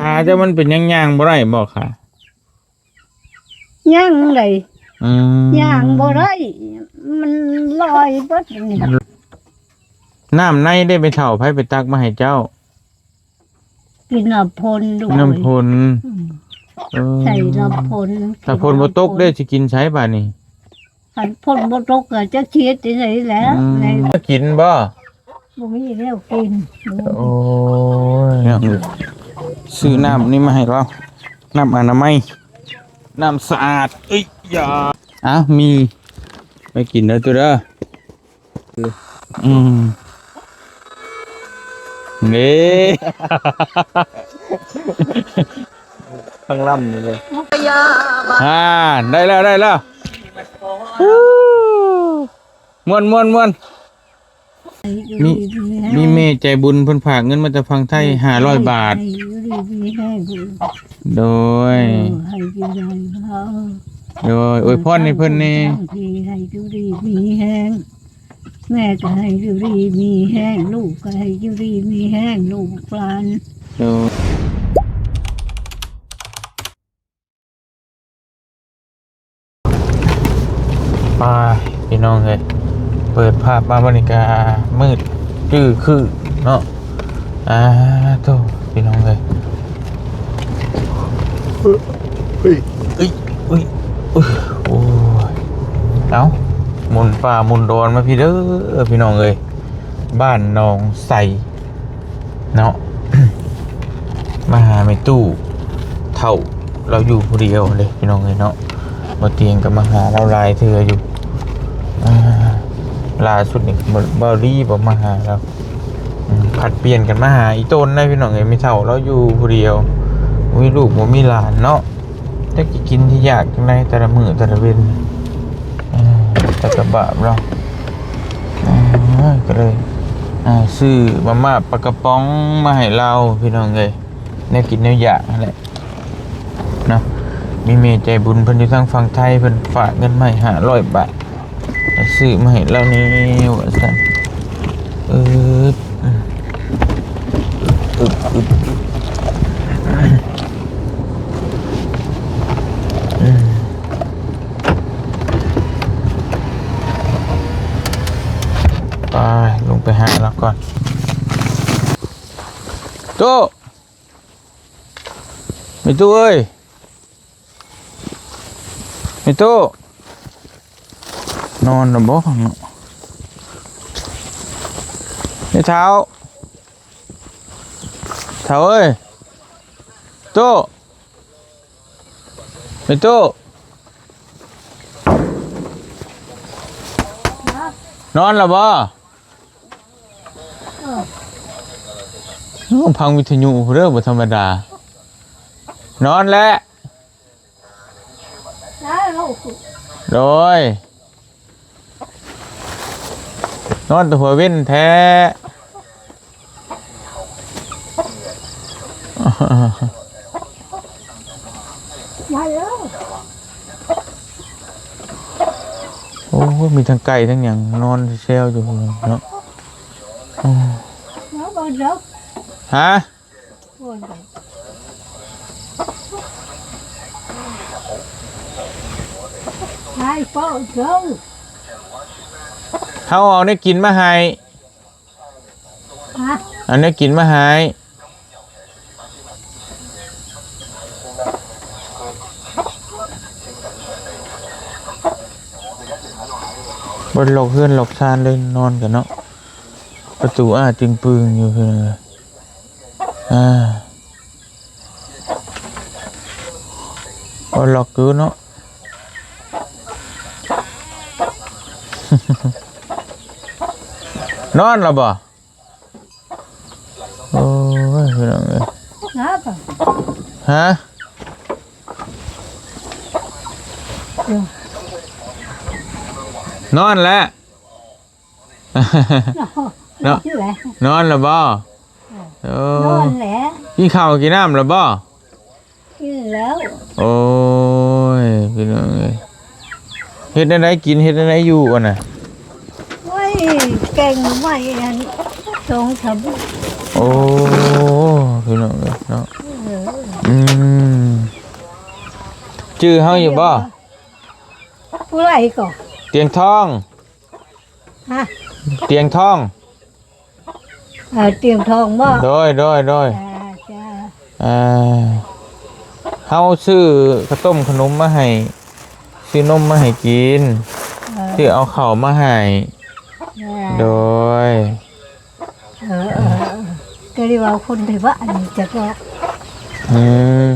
ขาเจ้ามันเป็นย่างๆบ่ได้บ่ค่ะ ย่างเลยอืมย่างบ่ได้ มันลอยเบิดนี่น้ำในได้ไปเฒ่าไผไปตักมาให้เจ้า กินน้ำพลด้วยน้ำพลอืมเออใส่น้ำพลถ้าพลบ่ตกได้สิกินใช้ป่านี่คันพลบ่ตกก็จะเชียดที่ไหนแหล้วอืมในกินบ่บ่มีแล้วกินโอ้ย ซื้อน้ำนี่มาให้เราน้ำอนามัยน้ำสะอาดเอ้ยอย่าอ้าวมีไปกินเด้อตัวเด้ออืมเน่ข้างล่ำนี่เลยอ่าได้แล้วได้แล้วฮู้ม่วนม่วนม่วนมีมีเมย์ใจบุญเพิ่นฝากเงินมาจากฟังไทยห้าร้อยบาท ให้อยู่ดีมีแห้งโดยเออให้อยู่ดีเออโดยอวยพรในเพิ่นนี่ที่ให้อยู่ดีมีแห้งแม่ก็ให้อยู่ดีมีแห้งลูกก็ให้อยู่ดีมีแห้งลูกหลาน โดยไปพี่น้องเลยเปิดภาพมาบรรยากามืดจื้อคือเนาะอ่าโตพี่น้องเลย เฮ้ยเอ้ยเอ้ยเอ้ยโอ้ยเอาหมุนป่ามุนโดนมาพี่เด้อพี่น้องเลยบ้านหนองใสเนาะมาหาไม่ตู้เท่าเราอยู่ผู้เดียวเลยพี่น้องเลยเนาะมาเตียงกับมาหาเราลายเถืออยู่ล่าสุดนี่เบอร์รี่บอกมาหาเราผัดเปลี่ยนกันมาหาอีต้นได้พี่น้องเลยไม่เท่าเราอยู่ผู้เดียว มีลูกบ่มีหลานเนาะจะกินกินที่อยากจังไดแต่ละมือแต่ละเวนแต่กระบะเราก็เลยซื้อมาม่าปลากระป๋องมาให้เราพี่น้องเลยแนวกินแนวอยากนั่นแหละนะมีเมย์ใจบุญเพิ่นอยู่ทางฝั่งไทยเพิ่นฝากเงินมาให้ห้าร้อยบาทซื้อมาให้เรานี่ว่าซั่นเออ ไปหาแล้วก่อนโตไม่ตู้เอ้ยไม่ตู้นอนนะบ่เนาะไม่เท้าเท้าเอ้ยโตไม่ตู้นอนแล้วบ่ ต้อง พังวิทยุเรื่องบธรรมดา นอนแล้วด้ลูกโดยนอนตัวหัวเว้นแท้โอ้มีทั้งไก่ทั้งอย่างนอนเซลอยู่เนาะโฮะคนไปให้เป้าเจ้าเขาเอาได้กินมาให้ฮะอันนี้กินมาให้บนหลอกเพื่อนหลอกชานเลยนอนกันเนาะประตูอ้าจึงปึงอยู่เพื่อ นเลยอ่าบนหลอกกูเนาะนอนแล้วบ่ อกินข้าวกินน้ำแล้วบ่กินแล้ว โอ้ยกินองเอ้เฮ็ดอะไรกินเฮ็ดอะไรอยู่อะน่ะว้ยเก่งไว้อันสองสามโอ้กิน้องเอ้เนาะอืมชื่อเฮาอยู่บ่ผู้ไรก่อเตียงทองฮะเตียงทอง ออเตรียมทองบ่โดยโดยโดยจ้าจ้าอ่าเฮาซื้อข้าวต้มขนมมาให้ซื้อนมมาให้กินเออซื้อเอาข้าวมาให้จ้าโดย เออเออเออก็เรียกว่าคนที่ว่าอันนี้จะก็อืม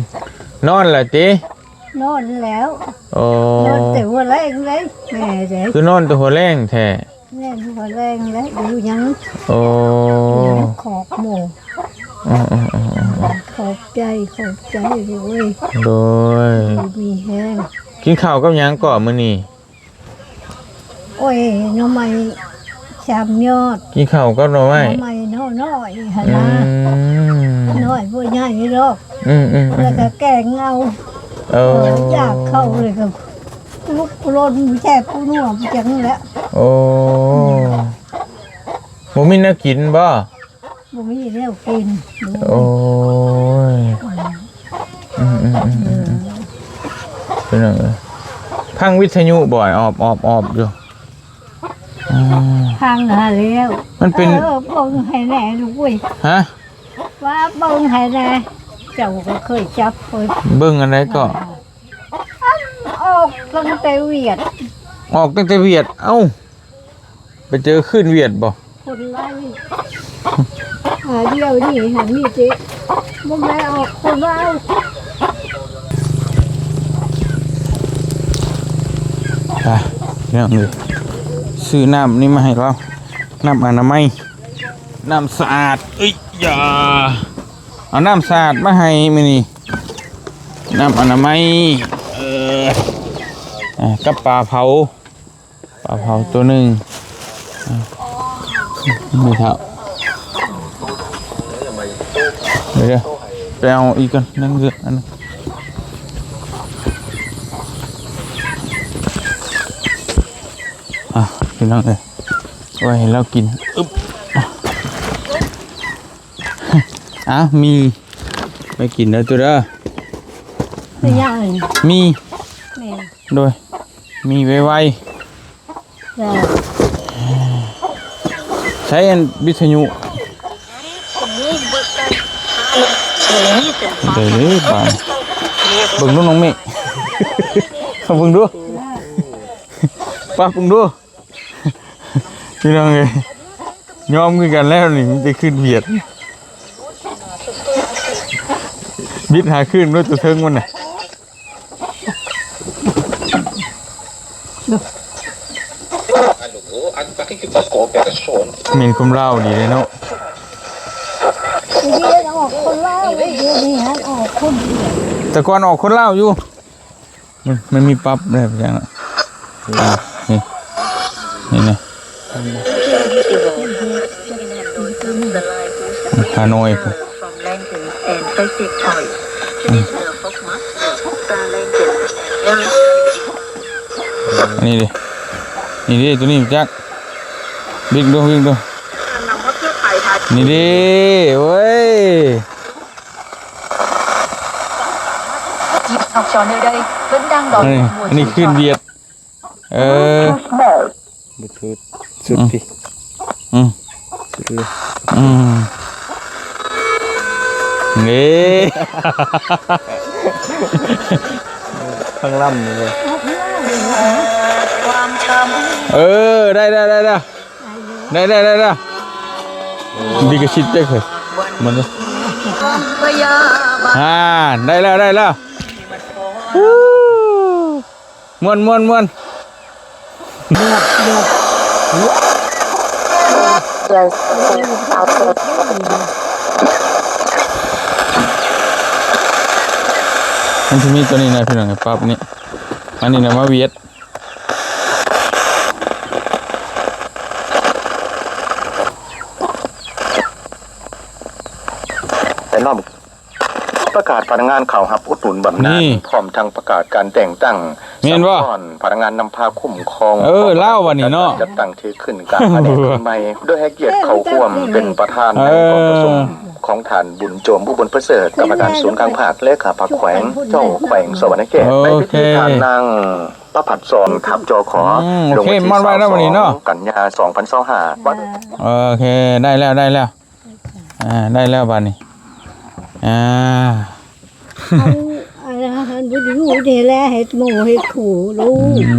นอนล่ะตินอนแล้วโอ้นอนแต่ว่าแรงเลยแม่เด็กคือนอนตัวหัวแรงแท้ แม่หัวแรงเลยดูยังโอ้ยังขอบหมูอืมอืมอืมอืมขอบใจขอบใจเลยโดยมีแห้งกินข้าวกับหยังก่อนมื้อนี้โอ้ยหน้ำไม้ชามยอดกินข้าวกับหน่อหไม้น้ำไม้น้อยน้อยๆหั่นอืนะมน้อยบ่ใหญ่หรอกอืมอืมอืแล้วมก็แกงเอาเอเอออจากเข้าเลยก็ลุกโลนแช่ปูนัวไปจังแล้ว โอ้บ่มีแนวกินบ่บ่มีแล้วกินโอ้ยอืมอืมอืมอืมเป็นจังไงพังวิทยุบ่อยออบออบออบอยู่อ่าทางหาแล้วมันเป็นเออเบิ่งให้แน่ลูกเว้ยฮะ ว่าเบิ่งให้แน่เจ้าก็เคยจับเคยเบิ่งอันไหนก็ออกตั้งแต่เวียด ออกตั้งแต่เวียด เอ้า ไปเจอขึ้นเวียดบ่คนไล่หาเดียวนี่หานี่เจ๊บ่แม่ออกคนเล่าไปเรื่องเลยซื้อน้ำนี่มาให้เรา น้ำอนามัย น้ำสะอาดเอ้ยอย่าเอาน้ำสะอาดมาให้มื้อนี่น้ำอนามัยเอออะกับปลาเผาปลาเผาตัวหนึ่ง อะนี่ครับเดี๋ยวเดี๋ยวไปเอาอีกกันนั่งเรืออันนั้นอะพี่น้องเอ้ยไว้ให้เรากินอึ๊บอะมีไปกินเด้อตัวเด้อไม่ยากเลยมีแม่โดยมีไวไวจ้าๆใช้อันวิทยุเดี๋ยวเลยบาบิ่งดูน้องเมฆเอาบิ่งดูป้าบิ่งดูพี่น้องเอ้ยยอมกันแล้วนี่มันจะขึ้นเบียดบิดหาขึ้นด้วยตัวเทิงมันน่ะ Hallo, anpakken pas op per persoon. เมนคุมเหล้าดีเลยเนาะเดี๋ยวออกคนเล่าเยวนี้ฮะออกคนแต่ก่อนออกคนเหล้าอยู่มันมันมีปั๊บอะไรแบบอย่างอะอะนี่นี่นะฮานอยครับ from Lincoln and basic toys. Finish the book mark. Star Lincoln. นี่ดินี่ดิตัวนี้จัก บิ๊กดูบิ๊กดู nằm hấp trước phải thật. นี่ดิเว้ย Dịp học trò nơi đây vẫn đang อั đón นนี้ mùa อันนี้ chỉ ขึ้น trò. เบียดเออบลูทูธสุดพี่อืม สุดเลยอืมนี่ ข้างล่ำนี่เลย Quang trầm เออ ได้ได้ได้ได้ ได้ได้ได้ได้ดีกระชิดได้เคยมันอ่าได้แล้วได้แล้วฮู้ม่วนมวนมวนมันจะมีตัวนี้นะพี่น้องไอ้ปั๊บนี่อันนี้นะมาเวียด แต่น้อม ประกาศ พนักงานข่าวหับอุดหนุนบำนานี่ญพร้อมทั้งประกาศการแต่งตั้งแม่นบ่สัมภาระพนักงานนำพาคุ้มครองเออเล่าวันนี้เนาะจัดตั้งที่ขึ้นการแผนกใหม่ด้วยให้เกียรติเขาร่วมเป็นประธานในเออกองประชุมของฐานบุญโจมผู้บนประเสริฐกรรมการศูนย์กลางภาคเลขาพักแขวงเจ้าแขวงสวรรค์เขตในพิธีทานนางประผัดสอนทับจอขออืมลงโอเควันที่มันไว้แล้ววันนี้เนาะ 22กันยา2025วัดโอเค ได้แล้วได้แล้ว อ่า ได้แล้วบัดนี้ อ่า เอาอะไรหันบุญอยู่นี่แหละเฮ็ดหมูเฮ็ดขู่ลูกอื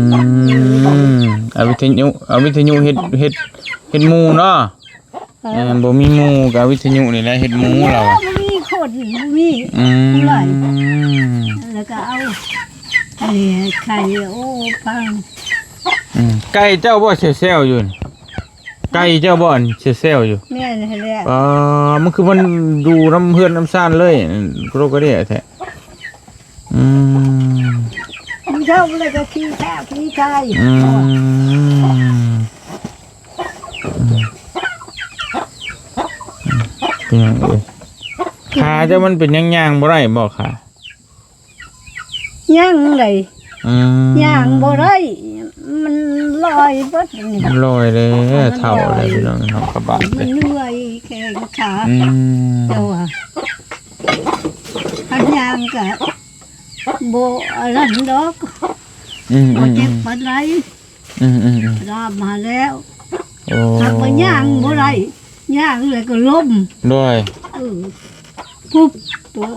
มเอาวิทยุเอาวิทยุเฮ็ดเฮ็ดเฮ็ดหมูเนาะเออบ่มีหมูก็เอาวิทยุนี่แหละเฮ็ดหมูเราอะบ่มีคนบ่มีอืมแล้วก็เอาไอ้ไข่โอ้พังอืมไก่เจ้าบ่เซลล์อยู่นี่ไก่เจ้าบ่เซลล์อยู่ แม่นี่แหละอ่ามันคือมันดูน้ำเพื่อนน้ำซ่านเลยโรคก็ได้แท้ อืมมันเท่าเลยก็ขี้แท้ขี้ไก่อืมเป็นยังเอ้ยขาเจ้ามันเป็นย่างๆบ่ได้บ่ขาย่างเลยอืมย่างบ่ได้มันลอยเบิดนี่มันลอยเลยเท่าเลยพี่น้องน้องกระบะมัเลนยเหนื่อยแข้งขาอืมเจ้าอะอันย่างก็ บ่อันนั้นดอกอืมบ่อืมเจ็บปานใดอืมอืมอืมราบมาแล้วโอ้หากว่าย่างบ่ได้ย่างเลยก็ล้มด้วยเออปุ๊บตัว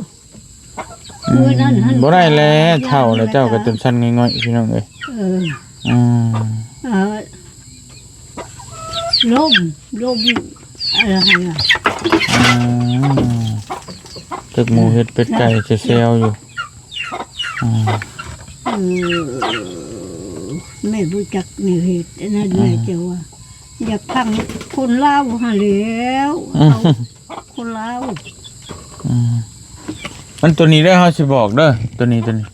มือนั้นหันบ่ได้แล้วเท่าแล้วเจ้าก็จนสั้นง่อยๆพี่น้องเอ้ยเอออืมเออล้มล้มอะไรอะอืมตึกหมูเฮ็ดเป็ดไก่เซลๆอยู่อืม เออไม่รู้จักนี่เหตุนั่นแม่เจ้าว่าอยากพังคนเล่าวหาแล้วเอาคนเล่าวอืมมันตัวนี้ได้อเฮาสิบอกเด้อตัวนี้ตัวนี้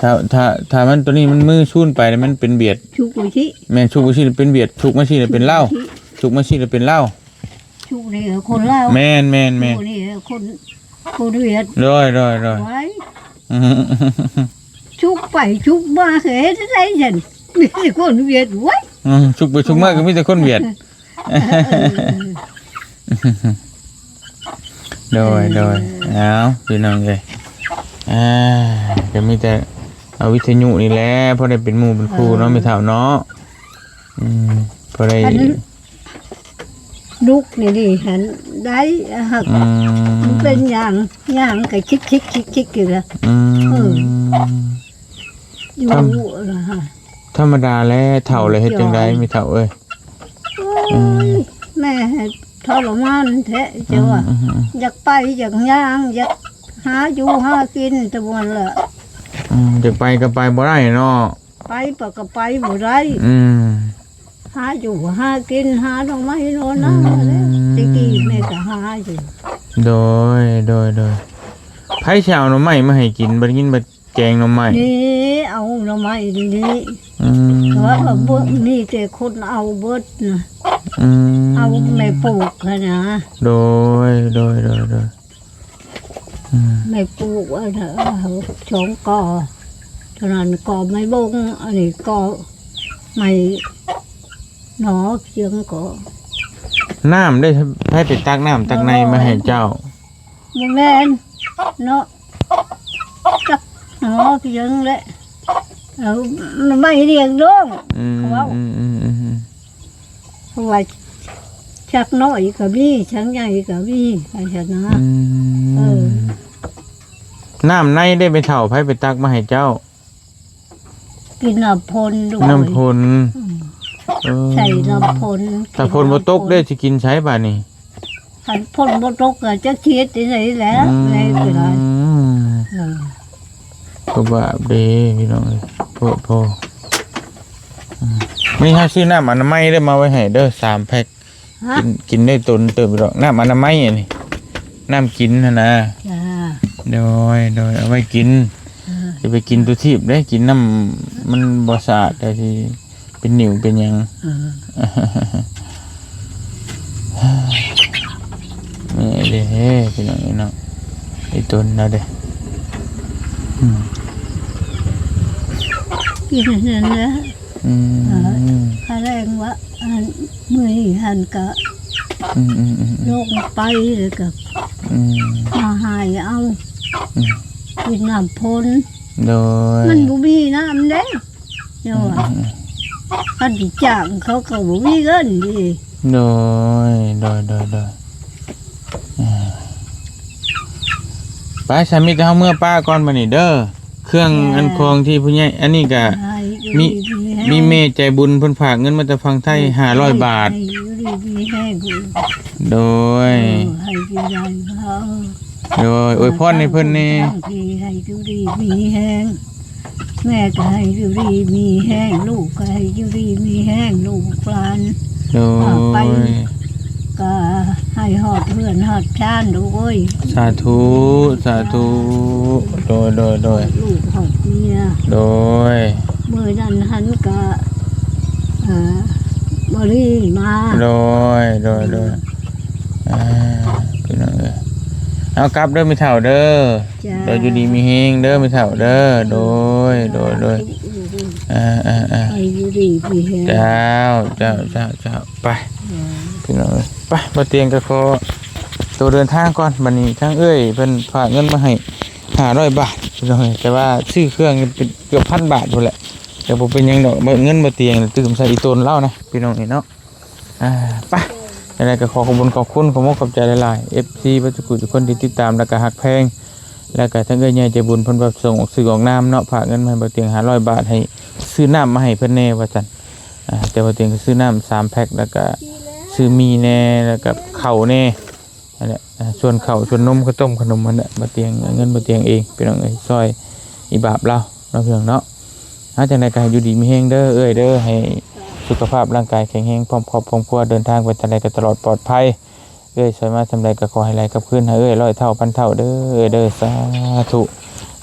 ถ้าถ้าถ้ามันตัวนี้มันมือชุ่นไปแล้วมันเป็นเบียดชุกวิชิแม่นชุกมาชีเป็นเบียดชุกมาชีเป็นเหล้าชุกมาชีเป็นเหล้าชุกนี่คนเล่าวแม่นแม่นแม่นคนนี่คนคนเวียดร้อยร้อยร้อยไว้อืม ชุกไปชุกมาเห็นอะไรฉันมีแต่คนเวียดไว้อืมชุกไปชุกมาก็มีแต่คนเบียดโดยโดยเอาพี่น้องเลยอ่าก็มีแต่เอาวิทยุนี่แหละเพราะได้เป็นหมู่เป็นครูเนาะไม่เท่าเนาะอืมเพราะได้อันนี้ ลูกนี่ดิหันได้หักอืมันมเป็นอย่างอย่างกับคิกคิกคิกคิกอยู่ละอืม อยู่ครับ ละฮะ ธรรมดาแล้วเท่าเลยเฮ็ดจังไดไม่เท่าเอ้ย โอ้ยแม่ทรมานแท้เจ้าว่าอืมอืมอยากไปอยากย่างอยากหาอยู่หากินแตะวันละอืมจะไปก็ไปบ่ได้เนาะไปปะก็ไปบ่ได้อืม หาอยู่หากินหาดอกไม้โน่นนะแล้วตะกี้แม่ก็หาอยู่โดยโดยโดยไผสิเอาหน่อไม้มาให้กินบ่ได้กินบ่แกงหน่อไม้นี่เอาดอกไม้ดีนี่อืมเพราะว่าเบิ่งนี่แต่คนเอาเบิดนะอืมเอาไม่ปลูกอะนะโดยโดยโดยโดยอืมไม่ปลูกอะนะเอาสองกอเท่านั้นกอไม่บงอันนี้กอไม่ หนอเชียงกอน้ำได้ให้ไปตักน้ำตักในมาให้เจ้าบ่แม่นเนาะจักหนอเชียงแหละเอาไม่เรียกร้องอืมว้าวอืมอืมอืมอืมเพราะว่าชักน้อยก็มีชักใหญ่ก็มีไอ้ชนะ อืเออมน้ำในได้ไปเถ่าให้ไปตักมาให้เจ้ากินน้ำพลด้วยน้ำพลอืม เออใส่น้ำพลถ้าพลบ่ตกได้สิกินใช้ป่านี่ขันพลบ่ตกก็จะเชียดที่ไหนแหล้วในก็ได้อืมเออก็บาปเด้พี่น้องเอ้ยโทษพ่ออืมมีให้ซื้อน้ำอนามัยได้มาไว้ให้เด้อสามแพ็คฮะกินกินได้ตนเติมไปดอกน้ำอนามัยอันนี่น้ำกินนะนะจ้าโดยโดยเอาไว้กินเออจะไปกินตัวทีบได้กินน้ำมันบสะอาดแต่ที่ เป็นหนิวเป็นหยังเออนี่เด้พี่น้องเนาะโอ้อีต้นนะเด้อืมกินนั่นแหละอืมข้าแรงว่าอันเมื่อนี้หันก็อืมอืมอืมลงไปแล้วก็อืมมาหายเอาอืมกินน้ำพ้นโดยมันบ่มีน้ำเด้เดี๋ยว ว่าคันสิจ้างเขาก็บ่มีเงินดิโดยโดยโดยโดยอ่าไปฉันมีแต่เอาเมื่อป้าก่อนมานี่เด้อเครื่องอันคองที่ผู้ใหญ่อันนี้ก็ให้อยู่มีดีแห้งมีเมใจบุญเพิ่นฝากเงินมาจากฝั่งไทย500บาท ให้อยู่ดีมีแห้งกูโดย เออให้กินได้เขาโดยอวยพรให้เพิ่นนี่ที่ ให้อยู่ดีมีแห้ง แม่ก็ให้อยู่ดีมีแห้งลูกก็ให้อยู่ดีมีแห้งลูกหลาน โดไป ยก็ให้หอดเพื่อนหอดชานดูเว้ยสาธุสาธุโดยโดยโดยลูกหอดเมียโดยเมื่อนั้นหันก็เอ่อบรีมาโดยโดยโดยอ่าพี่น้อง เอ้ยเอากลับเด้อมีเท่าเด้อจ้าเด้ออยู่ดีมีเฮงเด้อมีเท่าเด้อโดยโดยโดยอ่าอ่าอ่าให้อยู่ดีมีแห้งเจ้าเจ้าเจ้าเจ้าไปพี่น้องเอ้ยไปมาเตียงก็ขอตัวเดินทางก่อนบัดนี้ทั้งเอ้ยเพิ่นฝากเงินมาให้500บาทพี่น้องเอ้ยแต่ว่าซื้อเครื่องนี่เป็นเกือบพันบาทพุ่นแหละแต่บ่เป็นหยังดอกบ่เงินบ่เตียงตื่มใส่อีตนเล่านะพี่น้องนี่เนาะอ่าไป ยังไงก็ขอขอบคุณขอบคุณขอมอบขอบใจหลายๆ FC ปัจจุบันทุกคนที่ติดตามแล้วก็ฮักแพง แล้วก็ทั้งเอ้ยใหญ่ใจบุญเพิ่นแบบส่งออกสื่อออกน้ำเนาะฝากเงินมาให้บ่เตียง500บาทให้ซื้อน้ำมาให้เพิ่นแน่ว่าซั่นอ่าแต่บ่เตียงก็ซื้อน้ำสามแพ็คแล้วก็ซื้อมีแน่แล้วก็ข้าวแน่นั่นแหละอ่าส่วนข้าวส่วนนมข้าวต้มขนมมันน่ะบ่เตียงเงินบ่เตียงเองพี่น้องเอ้ยซอยอีบาปเราเนาะพี่น้องเนาะหาจังได๋ก็ให้อยู่ดีมีแฮงเด้อเอ้ยเด้อให้ สุขภาพร่างกายแข็งแรงพร้อมครอบครัวเดินทางไปทางใดก็ตลอดปลอดภัยเอ้ยสวยมาทำไรก็ขอให้ไรกับขึ้นเอ้ยร้อยเท่าพันเท่าเด้อเด้อสาธุ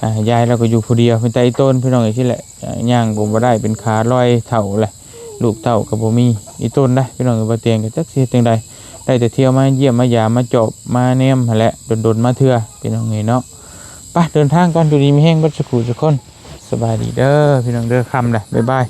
อ่ายายเราก็อยู่ผู้เดียวเป็นใจต้นพี่น้องอย่างที่แหละย่างบ่บ่ได้เป็นขาร้อยเท่าเลยลูกเท่ากับบ่มีอีต้นได้พี่น้องกับบ่เตียงก็จักเฮ็ดจังใดได้แต่เที่ยวมาเยี่ยมมายามาจบมาแนมหั่นแหละดนๆมาเทื่อพี่น้องเอ้ยเนาะไปเดินทางก่อนอยู่ดีมีแห้งบัดสักครู่สักคนสบายดีเด้อพี่น้องเด้อคำเลยบ๊ายบาย